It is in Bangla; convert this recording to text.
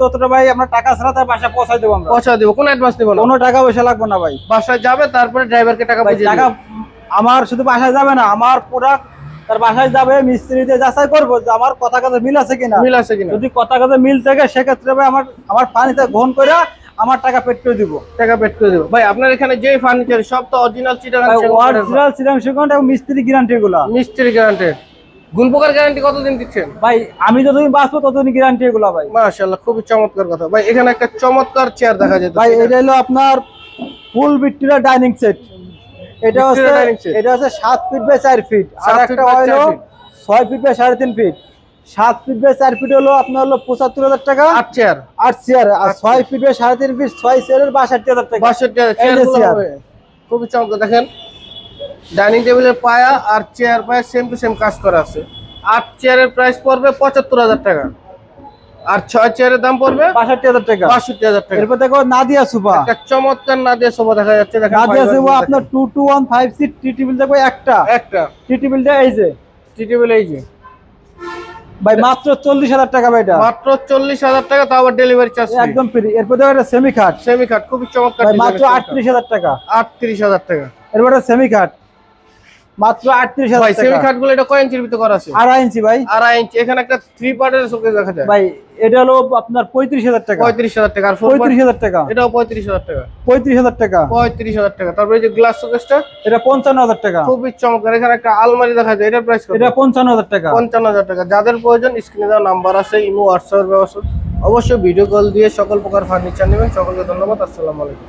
ততটা ভাই আমরা টাকা ছাড়া তার বাসা পৌঁছাই দেবো আমরা। পয়সা দিব কোনো অ্যাডভান্স নেব না। কোনো টাকা পয়সা লাগবে না ভাই। বাসায় যাবে তারপরে ড্রাইভারকে টাকা ভাই টাকা আমার শুধু বাসায় যাবে না আমার প্রোডাক্ট তার বাসায় যাবে মিস্ত্রিতে যাচাই করব যে আমার কথা কথা মিল আছে কিনা। মিল আছে কিনা। যদি কথা কথা মিল থাকে সেক্ষেত্রে ভাই আমার আমার পানিতে গ্রহণ করে আমার টাকা পেট করে দিব। টাকা পেড করে দেবো। ভাই আপনার এখানে যে ফার্নিচার সব তো অরিজিনাল চিটাগাং অরিজিনাল সেকন্ড এবং মিস্ত্রি গ্যারান্টি গুলা মিস্ত্রি গ্যারান্টেড গুণ পোকার গ্যারান্টি কতদিন দিচ্ছেন? ভাই আমি যতদিন বাঁচবো ততদিন গ্যারান্টি এগুলা ভাই। মাশাআল্লাহ খুবই চমৎকার কথা। ভাই এখানে একটা চমৎকার চেয়ার দেখা যায় ভাই এটা হলো আপনার ফুল ভিক্টোরিয়া ডাইনিং সেট এটা হচ্ছে এটা হচ্ছে সাত ফিট বাই চার ফিট আর একটা হলো চার feet। ছয় ফিট বাই সাড়ে তিন ফিট সাত ফিট বাই চার ফিট হলো আপনার হলো পঁচাত্তর হাজার টাকা। আট চেয়ার আট চেয়ার আর ছয় ফিট বাই সাড়ে তিন ফিট ছয় চেয়ারের বাষট্টি হাজার টাকা। বাষট্টি এই যে চেয়ার চেয়ার। খুবই চমৎকার। দেখেন ডাইনিং টেবিলের পায়া আর চেয়ার পায়া সেম টু সেম কাজ করা আছে। আট চেয়ারের প্রাইস পড়বে পঁচাত্তর হাজার টাকা। আর ছয় চেয়ারের দাম পড়বে বাষট্টি হাজার টাকা। বাষট্টি হাজার টাকা। এরপর দেখো নাদিয়া সুপা একটা চমৎকার নাদিয়া সোফা দেখা যাচ্ছে নাদিয়া fiber আপনার two two one five seat tea table দেখো একটা। একটা। টি টেবিলটা এই যে। টি টেবিল এই যে। ভাই মাত্র চল্লিশ হাজার টাকা ভাই এটা। মাত্র চল্লিশ হাজার টাকা তাও আবার ডেলিভারি চার্জ একদম ফ্রি এরপর দেখো একটা সেমি খাট সেমি কাট খুবই চমৎকার মাত্র আটত্রিশ হাজার টাকা। আটত্রিশ হাজার টাকা। এরপর সেমি খাট মাত্র আটত্রিশ হাজার ভাই সেমি টাকা গুলো এটা কয় ইঞ্চির ভিতরে করা আছে? আড়াই ইঞ্চি ভাই। আড়াই ইঞ্চি এখানে একটা থ্রি পার্টের শোকেস দেখা যায়। ভাই এটা হলো আপনার পঁয়ত্রিশ হাজার টাকা। পঁয়ত্রিশ হাজার টাকা আর ফোর পঁয়ত্রিশ হাজার টাকা। এটাও পঁয়ত্রিশ হাজার টাকা। পঁয়ত্রিশ হাজার টাকা। পঁয়ত্রিশ হাজার টাকা। তারপরে এই যে গ্লাস শোকেসটা এটা পঞ্চান্ন হাজার টাকা। খুবই চমৎকার। এখানে একটা আলমারি দেখা যায় এটার প্রাইস কত? এটা পঞ্চান্ন হাজার টাকা। পঞ্চান্ন হাজার টাকা। যাদের প্রয়োজন স্ক্রিনে দেওয়া নাম্বার আছে ইমো হোয়াটসঅ্যাপের ব্যবস্থা। অবশ্যই ভিডিও কল দিয়ে সকল প্রকার ফার্নিচার নেবেন। সকলকে ধন্যবাদ। আসসালামু আলাইকুম।